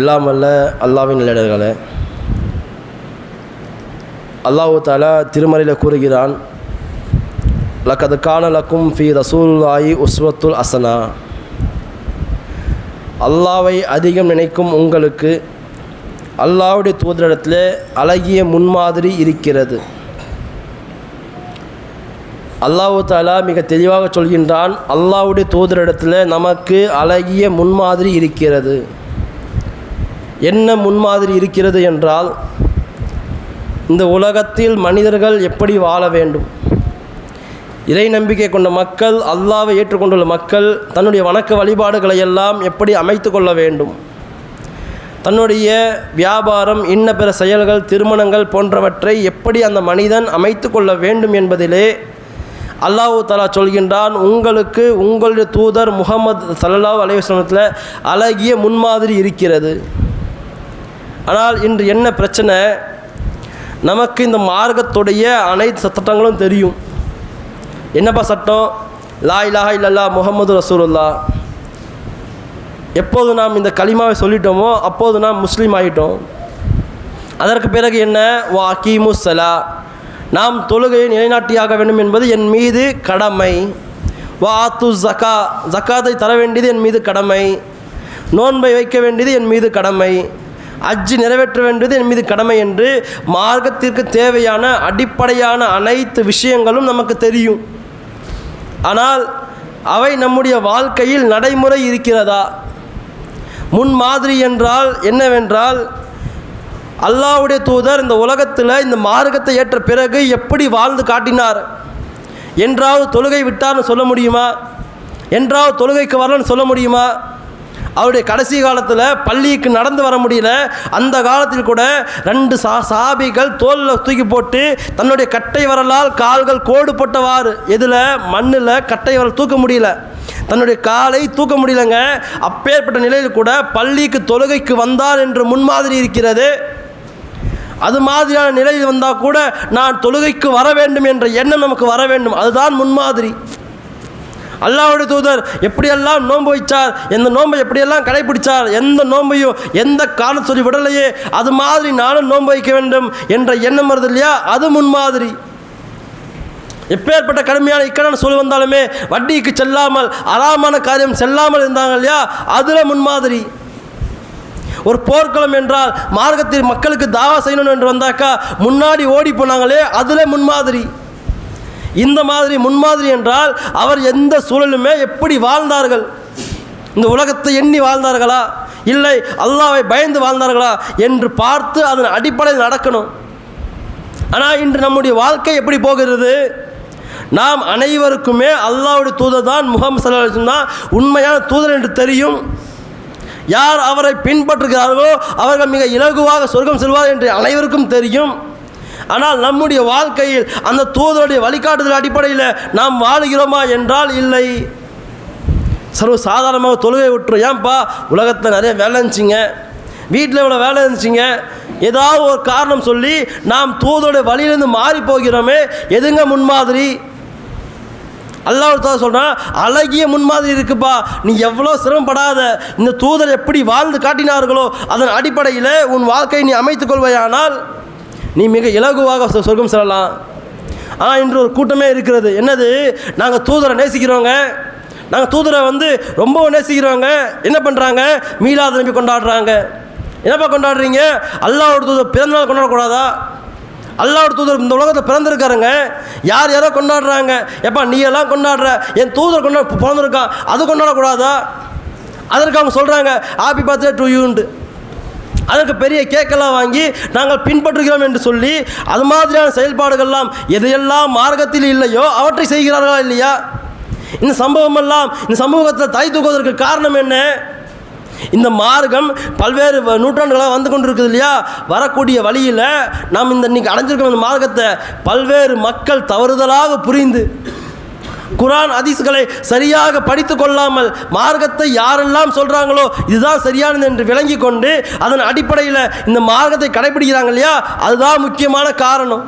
எல்லாம் வல்ல அல்லாவின் நிலையர்களே அல்லாஹு தாலா திருமறையில் கூறுகிறான் லக்கது கான லக்கும் ஃபி ரசூல்லாயி உஸ்வத்துல் அசனா அல்லாவை அதிகம் நினைக்கும் உங்களுக்கு அல்லாவுடைய தூதரிடத்தில் அழகிய முன்மாதிரி இருக்கிறது. அல்லாஹு தாலா மிக தெளிவாக சொல்கின்றான் அல்லாவுடைய தூதரிடத்தில் நமக்கு அழகிய முன்மாதிரி இருக்கிறது. என்ன முன்மாதிரி இருக்கிறது என்றால் இந்த உலகத்தில் மனிதர்கள் எப்படி வாழ வேண்டும்? இறை நம்பிக்கை கொண்ட மக்கள் அல்லாவை ஏற்றுக்கொண்டுள்ள மக்கள் தன்னுடைய வணக்க வழிபாடுகளை எல்லாம் எப்படி அமைத்து கொள்ள வேண்டும்? தன்னுடைய வியாபாரம் இன்ன பிற செயல்கள் திருமணங்கள் போன்றவற்றை எப்படி அந்த மனிதன் அமைத்து கொள்ள வேண்டும் என்பதிலே அல்லாஹு தலா சொல்கின்றான் உங்களுக்கு உங்களுடைய தூதர் முகமது சல்லல்லாஹு அலைவசனத்தில் அழகிய முன்மாதிரி இருக்கிறது. ஆனால் இன்று என்ன பிரச்சனை? நமக்கு இந்த மார்க்கத்துடைய அனைத்து சட்டங்களும் தெரியும். என்னப்பா சட்டம்? லா இலாஹா இல்லல்லா முகமது ரசூலுல்லா எப்போது நாம் இந்த களிமாவை சொல்லிட்டோமோ அப்போது நாம் முஸ்லீம் ஆகிட்டோம் அதற்கு பிறகு என்ன? வா அகீமு சலா நாம் தொழுகையை நிலைநாட்டியாக வேண்டும் என்பது என் மீது கடமை. வா ஆத்து ஜக்கா ஜக்காத்தை தர வேண்டியது என் மீது கடமை. நோன்பை வைக்க வேண்டியது என் மீது கடமை. அஜ்ஜு நிறைவேற்ற வேண்டியது என் மீது கடமை என்று மார்க்கத்திற்கு தேவையான அடிப்படையான அனைத்து விஷயங்களும் நமக்கு தெரியும். ஆனால் அவை நம்முடைய வாழ்க்கையில் நடைமுறை இருக்கிறதா? முன் மாதிரி என்றால் என்னவென்றால் அல்லாவுடைய தூதர் இந்த உலகத்தில் இந்த மார்க்கத்தை ஏற்ற பிறகு எப்படி வாழ்ந்து காட்டினார்? என்றாவது தொழுகை விட்டார்னு சொல்ல முடியுமா? என்றாவது தொழுகைக்கு வரலன்னு சொல்ல முடியுமா? அவருடைய கடைசி காலத்தில் பள்ளிக்கு நடந்து வர முடியல. அந்த காலத்தில் கூட ரெண்டு சா சாபிகள் தோலில் தூக்கி போட்டு தன்னுடைய கட்டை வரலால் கால்கள் கோடு போட்டவாறு எதில்? மண்ணில் கட்டை வரல் தூக்க முடியல. தன்னுடைய காலை தூக்க முடியலங்க. அப்பேற்பட்ட நிலையில் கூட பள்ளிக்கு தொழுகைக்கு வந்தார் என்று முன்மாதிரி இருக்கிறது. அது மாதிரியான நிலையில் வந்தால் கூட நான் தொழுகைக்கு வர வேண்டும் என்ற எண்ணம் நமக்கு வர வேண்டும். அதுதான் முன்மாதிரி. அல்லாவுடைய தூதர் எப்படியெல்லாம் நோன்பு வைச்சார் எந்த நோன்பை எப்படியெல்லாம் கடைபிடிச்சார் எந்த நோன்பையும் எந்த காலம் சொல்லி விடலையே அது மாதிரி நானும் நோன்பு வைக்க வேண்டும் என்ற எண்ணம் வருது இல்லையா? அது முன்மாதிரி எப்பேற்பட்ட கடுமையான இக்கடன் சொல்லி வந்தாலுமே வட்டிக்கு செல்லாமல் அறாமான காரியம் செல்லாமல் இருந்தாங்க இல்லையா? அதில் முன்மாதிரி ஒரு போர்க்களம் என்றால் மார்க்கத்தில் மக்களுக்கு தாவா செய்யணும் என்று வந்தாக்கா முன்னாடி ஓடி போனாங்களே அதில் முன்மாதிரி இந்த மாதிரி முன்மாதிரி என்றால் அவர் எந்த சூழலுமே எப்படி வாழ்ந்தார்கள்? இந்த உலகத்தை எண்ணி வாழ்ந்தார்களா? இல்லை அல்லாவை பயந்து வாழ்ந்தார்களா? என்று பார்த்து அதன் அடிப்படையில் நடக்கணும். ஆனால் இன்று நம்முடைய வாழ்க்கை எப்படி போகிறது? நாம் அனைவருக்குமே அல்லாவுடைய தூதர் தான் முகம் தான் உண்மையான தூதர் என்று தெரியும். யார் அவரை பின்பற்றுகிறார்களோ அவர்கள் மிக இலகுவாக சொர்க்கம் செல்வார் என்று அனைவருக்கும் தெரியும். ஆனால் நம்முடைய வாழ்க்கையில் அந்த தூதருடைய வழிகாட்டுதல் அடிப்படையில் நாம் வாழுகிறோமா என்றால் இல்லை. சர்வ சாதாரணமாக தொழுகை விட்டுரும் ஏன்பா? உலகத்தில் நிறைய வேலை இருந்துச்சிங்க. வீட்டில் இவ்வளோ வேலை இருந்துச்சிங்க. ஏதாவது ஒரு காரணம் சொல்லி நாம் தூதருடைய வழியிலிருந்து மாறி போகிறோமே. எதுங்க முன்மாதிரி? அல்லாஹ் சொல்கிறான் அழகிய முன்மாதிரி இருக்குப்பா. நீ எவ்வளோ சிரமப்படாத. இந்த தூதர் எப்படி வாழ்ந்து காட்டினார்களோ அதன் அடிப்படையில் உன் வாழ்க்கையை நீ அமைத்துக் கொள்வையானால் நீ மிக இலகுவாக சொ- சொர்க்கம் செல்லலாம். ஆனால் இன்று ஒரு கூட்டமே இருக்கிறது. என்னது? நாங்கள் தூதரை நேசிக்கிறோங்க நாங்கள் தூதரை வந்து ரொம்ப நேசிக்கிறோங்க என்ன பண்ணுறாங்க மீலாத நம்பி கொண்டாடுறாங்க. என்னப்பா கொண்டாடுறீங்க? அல்லாவோட தூதர் பிறந்தநாள் கொண்டாடக்கூடாதா? அல்லாவோட தூதர் இந்த உலகத்தில் பிறந்திருக்காருங்க. யார் யாரோ கொண்டாடுறாங்க. எப்பா நீ எல்லாம் கொண்டாடுற? என் தூதர் கொண்டா பிறந்திருக்கான். அது கொண்டாடக்கூடாதா? அதற்கு அவங்க சொல்கிறாங்க ஹாப்பி பர்த்டே டு யூன்ட்டு அதற்கு பெரிய கேக்கெல்லாம் வாங்கி நாங்கள் பின்பற்றுகிறோம் என்று சொல்லி அது மாதிரியான செயல்பாடுகள்லாம் எதையெல்லாம் மார்க்கத்தில் இல்லையோ அவற்றை செய்கிறார்களா இல்லையா? இந்த சம்பவமெல்லாம் இந்த சமூகத்தில் தை தூக்குவதற்கு காரணம் என்ன? இந்த மார்க்கம் பல்வேறு நூற்றாண்டுகளாக வந்து கொண்டிருக்குது இல்லையா? வரக்கூடிய வழியில் நாம் இந்த இன்னைக்கு அடைஞ்சிருக்கிற இந்த மார்க்கத்தை பல்வேறு மக்கள் தவறுதலாக புரிந்து குரான் அதிசுகளை சரியாக படித்து கொள்ளாமல் மார்க்கத்தை யாரெல்லாம் சொல்கிறாங்களோ இதுதான் சரியானது என்று விளங்கி கொண்டு அதன் அடிப்படையில் இந்த மார்க்கத்தை கடைபிடிக்கிறாங்க இல்லையா? அதுதான் முக்கியமான காரணம்.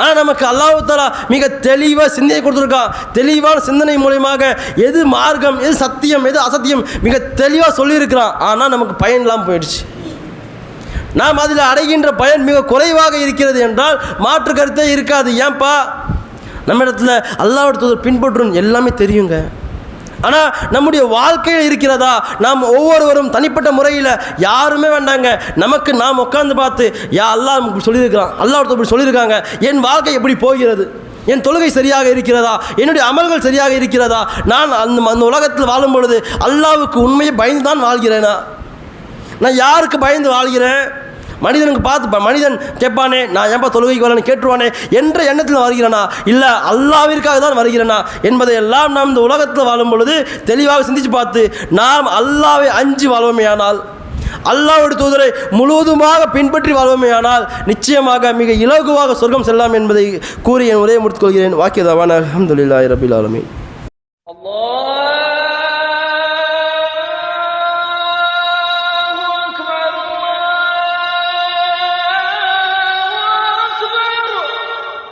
ஆனால் நமக்கு அல்லாஹாலா மிக தெளிவாக சிந்தனை கொடுத்துருக்கான் தெளிவான சிந்தனை மூலியமாக எது மார்க்கம் எது சத்தியம் எது அசத்தியம் மிக தெளிவாக சொல்லியிருக்கிறான். ஆனால் நமக்கு பயன் இல்லாமல் போயிடுச்சு. நாம் அதில் அடைகின்ற பயன் மிக குறைவாக இருக்கிறது என்றால் மாற்று கருத்தே இருக்காது. ஏன்பா? நம்ம இடத்துல அல்லாஹ்வுடைய தூதர் பின்பற்றும் எல்லாமே தெரியுங்க. ஆனால் நம்முடைய வாழ்க்கையில் இருக்கிறதா? நாம் ஒவ்வொருவரும் தனிப்பட்ட முறையில் யாருமே வேண்டாங்க. நமக்கு நாம் உட்காந்து பார்த்து யா அல்லாஹ் இப்படி சொல்லியிருக்கிறான். அல்லாஹ் இப்படி சொல்லியிருக்காங்க. என் வாழ்க்கை எப்படி போகிறது? என் தொழுகை சரியாக இருக்கிறதா? என்னுடைய அமல்கள் சரியாக இருக்கிறதா? நான் அந்த அந்த உலகத்தில் வாழும் பொழுது அல்லாவுக்கு உண்மையை பயந்து தான் வாழ்கிறேனா? நான் யாருக்கு பயந்து வாழ்கிறேன்? மனிதனுக்கு பார்த்து மனிதன் கேட்பானே நான் ஏன்பா தொழுகைக்கு வரலன்னு கேட்டுருவானே? என்ற எண்ணத்தில் வருகிறனா? இல்லை அல்லாவிற்காக தான் வருகிறேனா? என்பதை எல்லாம் நாம் இந்த உலகத்தில் வாழும் பொழுது தெளிவாக சிந்தித்து பார்த்து நாம் அல்லாவை அஞ்சு வாழ்வோமேயானால் அல்லாவுடைய தூதரை முழுவதுமாக பின்பற்றி வாழ்வோமேயானால் நிச்சயமாக மிக இலகுவாக சொர்க்கம் செல்லாம் என்பதை கூறி என் உரையை முடித்துக் கொள்கிறேன். வாக்கியதாவான அலமதுல்லாய் ரபில்